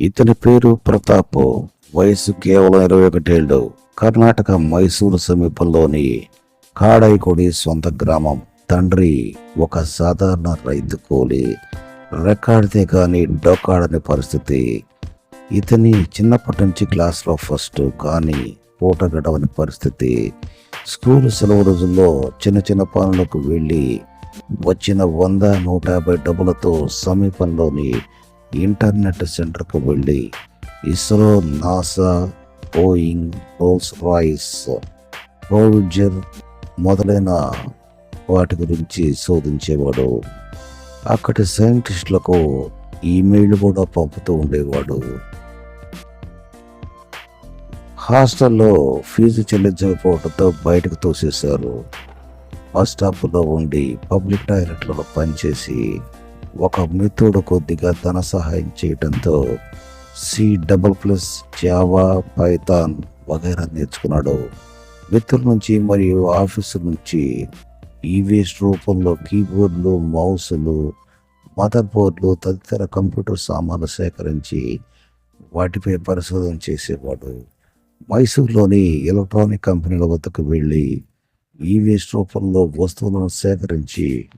ఇతని పేరు ప్రతాప్ వయసు కేవలం ఇరవై ఒకటేళ్ళు కర్ణాటక మైసూరు సమీపంలోని కాడైకొడి సొంత గ్రామం. తండ్రి ఒక సాధారణ రైతు కూలి. రెక్కాడితే కానీ డొక్కాడని పరిస్థితి. ఇతని చిన్నప్పటి నుంచి క్లాస్లో ఫస్ట్ కానీ పూట గడవని పరిస్థితి. స్కూల్ సెలవు రోజుల్లో చిన్న చిన్న పనులకు వెళ్ళి వచ్చిన వంద నూట యాభై డబ్బులతో సమీపంలోని ఇంటర్నెట్ సెంటర్కు వెళ్ళి ISRO NASA Boeing Rolls Royce producer మొదలైన వాటి గురించి శోధించేవాడు. అక్కడి సైంటిస్టులకు ఈమెయిల్ కూడా పంపుతూ ఉండేవాడు. హాస్టల్లో ఫీజు చెల్లించకపోవడంతో బయటకు తోసేశారు. బస్ స్టాప్లో ఉండి పబ్లిక్ టాయిలెట్లలో పనిచేసి ఒక మిత్రుడు కొద్దిగా ధన సహాయం చేయడంతో C double plus Java Python వగైరా నేర్చుకున్నాడు. మిత్రుల నుంచి మరియు ఆఫీసు నుంచి ఈ వేస్ట్ రూపంలో కీబోర్డులు మౌసులు మదర్ బోర్డులు తదితర కంప్యూటర్ సామాన్లు సేకరించి వాటిపై పరిశోధన చేసేవాడు. మైసూర్లోని ఎలక్ట్రానిక్ కంపెనీల వద్దకు వెళ్ళి ఈ వేస్ట్ రూపంలో వస్తువులను సేకరించి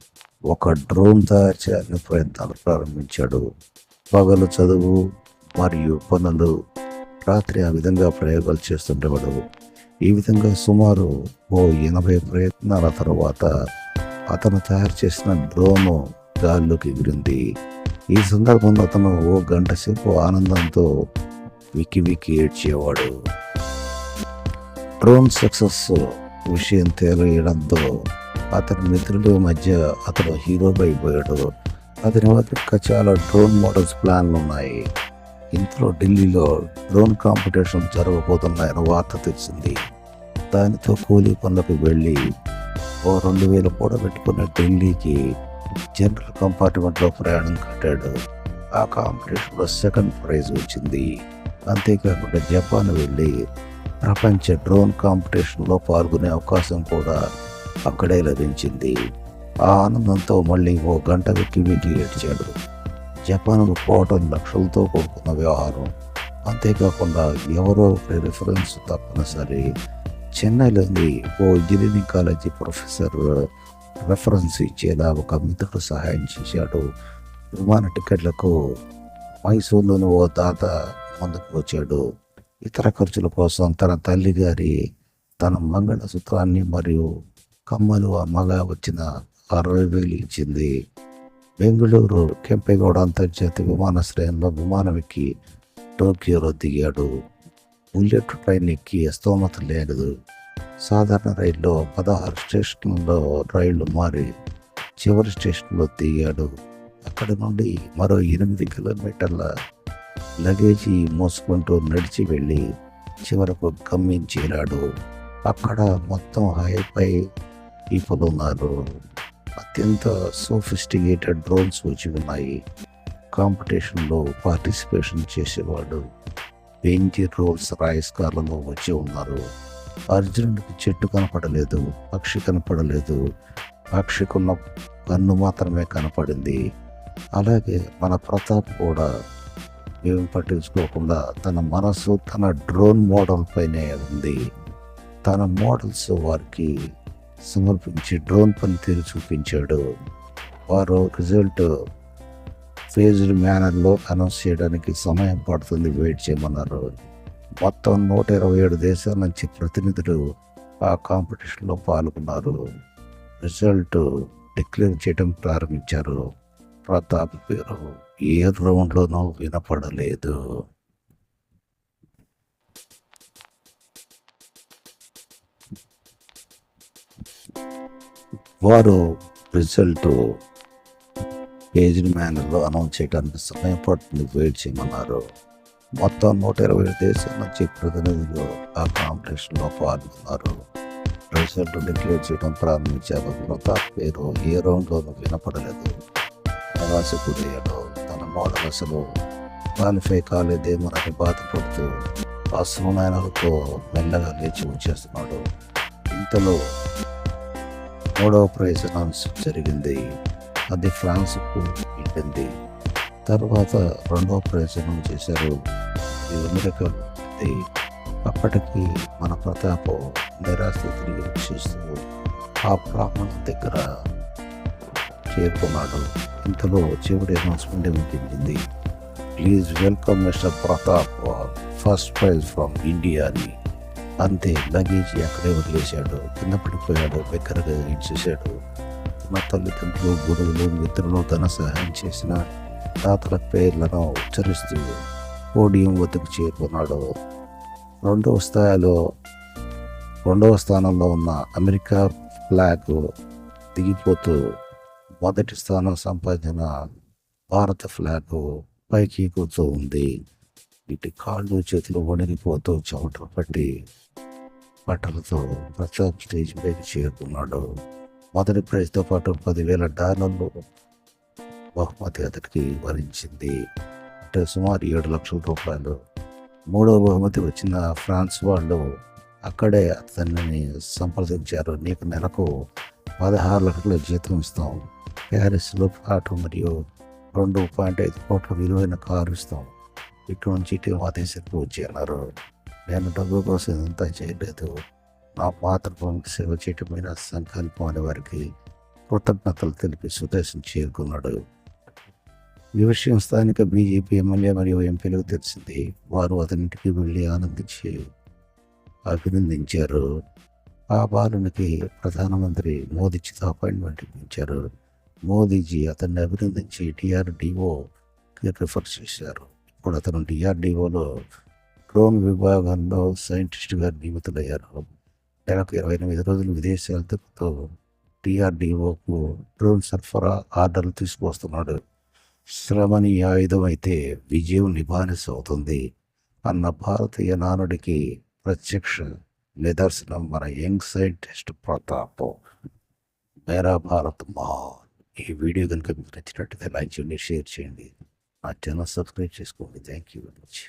ఒక డ్రోన్ తయారు చేయాలని ప్రయత్నాలు ప్రారంభించాడు. పగలు చదువు మరియు పనులు రాత్రి ఆ విధంగా ప్రయోగాలు చేస్తుండేవాడు. ఈ విధంగా సుమారు ఓ ఎనభై ప్రయత్నాల తర్వాత అతను తయారు చేసిన డ్రోను గాల్లోకి ఎగిరింది ఈ సందర్భంలో అతను ఓ గంట సేపు ఆనందంతో వికి వికి ఏడ్చేవాడు. డ్రోన్ సక్సెస్ విషయం తెలియడంతో అతని మిత్రుల మధ్య అతను హీరోగా అయిపోయాడు. అతని వద్ద ఇంకా చాలా డ్రోన్ మోడల్స్ ప్లాన్లు ఉన్నాయి ఇంతలో ఢిల్లీలో డ్రోన్ కాంపిటీషన్ జరగబోతున్నాయని వార్త తెలిసింది. దానితో కూలీ పనులకు వెళ్ళి ఓ రెండు వేలు కూడబెట్టుకున్న ఢిల్లీకి జనరల్ కంపార్ట్మెంట్లో ప్రయాణం కట్టాడు. ఆ కాంపిటీషన్లో సెకండ్ ప్రైజ్ వచ్చింది. అంతేకాకుండా జపాన్ వెళ్ళి ప్రపంచ డ్రోన్ కాంపిటీషన్లో పాల్గొనే అవకాశం కూడా అక్కడే లభించింది. ఆ ఆనందంతో మళ్ళీ ఓ గంట వెక్కి వెక్కి ఏడ్చాడు. జపాన్కు పోవటం లక్షలతో కూడుకున్న వ్యవహారం. అంతేకాకుండా ఎవరో రిఫరెన్స్ తప్పనిసరి. చెన్నైలోని ఓ ఇంజనీరింగ్ కాలేజీ ప్రొఫెసర్ రెఫరెన్స్ ఇచ్చేలా ఒక మిత్రుడు సహాయం చేశాడు. విమాన టికెట్లకు మైసూర్లోని ఓ తాత ముందుకు వచ్చాడు. ఇతర ఖర్చుల కోసం తన తల్లి గారి తన మంగళసూత్రాన్ని మరియు కమ్మలు అమ్మగా వచ్చిన అరవై వేలు ఇచ్చింది. బెంగళూరు కెంపెగౌడ అంతర్జాతీయ విమానాశ్రయంలో విమానం ఎక్కి టోక్యోలో దిగాడు. బుల్లెట్ ట్రైన్ ఎక్కి స్తోమత లేదు సాధారణ రైల్లో పదహారు స్టేషన్లలో రైళ్ళు మారి చివరి స్టేషన్లో దిగాడు. అక్కడి నుండి మరో ఎనిమిది కిలోమీటర్ల లగేజీ మోసుకుంటూ నడిచి వెళ్ళి చివరకు గమ్యం చేరాడు. అక్కడ మొత్తం హైపై పీపుల్ ఉన్నారు అత్యంత సోఫిస్టికేటెడ్ డ్రోన్స్ వచ్చి ఉన్నాయి. కాంపిటీషన్లో పార్టిసిపేషన్ చేసేవాడు బెంజి రోల్స్ రాయిస్ కార్లలో వచ్చి ఉన్నారు. అర్జునుడికి చెట్టు కనపడలేదు పక్షి కనపడలేదు. పక్షికున్న కన్ను మాత్రమే కనపడింది. అలాగే మన ప్రతాప్ కూడా ఏం పట్టించుకోకుండా తన మనసు తన డ్రోన్ మోడల్ పైనే ఉంది. తన మోడల్స్ వారికి సమర్పించి డ్రోన్ పనితీరు చూపించాడు. వారు రిజల్ట్ ఫేజ్డ్ మేనర్లో అనౌన్స్ చేయడానికి సమయం పడుతుంది. వెయిట్ చేయమన్నారు. మొత్తం నూట ఇరవై ఏడు దేశాల నుంచి ప్రతినిధులు ఆ కాంపిటీషన్లో పాల్గొన్నారు. రిజల్ట్ డిక్లేర్ చేయడం ప్రారంభించారు. ప్రతాప్ పేరు ఏ రౌండ్లోనూ వినపడలేదు. వారు రిజల్ట్ పేజీ మేనర్లో అనౌన్స్ చేయడానికి సమయం పడుతుంది. వెయిట్ చేయమన్నారు. మొత్తం నూట ఇరవై ఏడు దేశాల నుంచి ప్రతినిధులు ఆ కాంపిటీషన్లో పాల్గొన్నారు. రిజల్ట్ డిక్లేర్ చేయడం ప్రారంభించారు. ప్రతాప్ పేరు ఏ రౌండ్లోనూ వినపడలేదు. నిరాశకుడయ్యాడు తన మోడల్ అసలు క్వాలిఫై కాలేదేమోనని బాధపడుతూ అసమానాలతో మెల్లగా లేచి వచ్చేస్తున్నాడు. ఇంతలో మూడవ ప్రైజ్ అనౌన్స్ జరిగింది. అది ఫ్రాన్స్కు వెళ్ళింది. తర్వాత రెండవ ప్రయోజనం చేశారు. ఈ అమెరికా అప్పటికి మన ప్రతాపం నిరాశితులు వీక్షిస్తూ ఆ బ్రాహ్మణ దగ్గర చేరుకున్నాడు. ఇంతలో చివరి అనౌన్స్మెంట్ వినిపించింది please welcome mister Pratap. First prize from India అని అంతే. లగేజ్ అక్కడే వదిలేశాడు. కింద పడిపోయాడు బెక్కరగా ఇచ్చేసాడు మా తల్లిదండ్రులు గురువులు మిత్రులు తన సహాయం చేసిన తాతల పేర్లను ఉచ్చరిస్తూ పోడియం వద్దకు చేరుకున్నాడు. రెండవ స్థాయిలో రెండవ స్థానంలో ఉన్న అమెరికా ఫ్లాగ్ దిగిపోతూ మొదటి స్థానం సంపాదించిన భారత ఫ్లాగ్ పైకి ఎక్కుతూ ఉంది ఇటు కాళ్ళు చేతులు వణిగిపోతూ చెమటలు పట్టి బట్టలతో ప్రసాద్ స్టేజ్ పైకి చేరుకున్నాడు. మొదటి ప్రైజ్తో పాటు పదివేల డాలర్లు బహుమతి అతడికి వరించింది. అంటే సుమారు ఏడు లక్షల రూపాయలు. మూడవ బహుమతి వచ్చిన ఫ్రాన్స్ వాళ్ళు అక్కడే అతన్ని సంప్రదించారు. నీకు నెలకు పదహారు లక్షల జీతం ఇస్తాం. ప్యారిస్లో ఫ్లాట్ మరియు రెండు పాయింట్ ఐదు కోట్ల విలువైన కారు ఇస్తాం. ఇటు నుంచి ఇటు మా దేశానికి వచ్చి అన్నారు నేను డబ్బు కోసం ఇదంతా చేయలేదు. నా మాతృభూమికి సేవ చేయటమైన సంకల్పం అనే వారికి కృతజ్ఞతలు తెలిపి స్వదేశం చేరుకున్నాడు. ఈ విషయం స్థానిక బీజేపీ ఎమ్మెల్యే మరియు ఎంపీలకు తెలిసింది. వారు అతనింటికి వెళ్ళి ఆనందించి అభినందించారు. ఆ బాలునికి ప్రధానమంత్రి మోదీ చేత అపాయింట్మెంట్ ఇప్పించారు. మోదీజీ అతన్ని అభినందించి డిఆర్డిఓకి రిఫర్ చేశారు. ఇప్పుడు అతను డిఆర్డిఓలో డ్రోన్ విభాగంలో సైంటిస్టుగా నియమితులయ్యారు. నెలకు ఇరవై ఎనిమిది రోజులు విదేశాలతో తిరుగుతూ డిఆర్డిఓకు డ్రోన్ సరఫరా ఆర్డర్లు తీసుకువస్తున్నాడు. శ్రమని ఆయుధం అయితే విజయం నిబానిస అవుతుంది అన్న భారతీయ నానుడికి ప్రత్యక్ష నిదర్శనం మన యంగ్ సైంటిస్ట్ ప్రతాప్. మేరా భారత్ మా ఈ వీడియో కనుక మీకు నచ్చినట్టయితే లైక్ చేయండి షేర్ చేయండి. నా ఛానల్ సబ్స్క్రైబ్ చేసుకోండి. Thank you very much.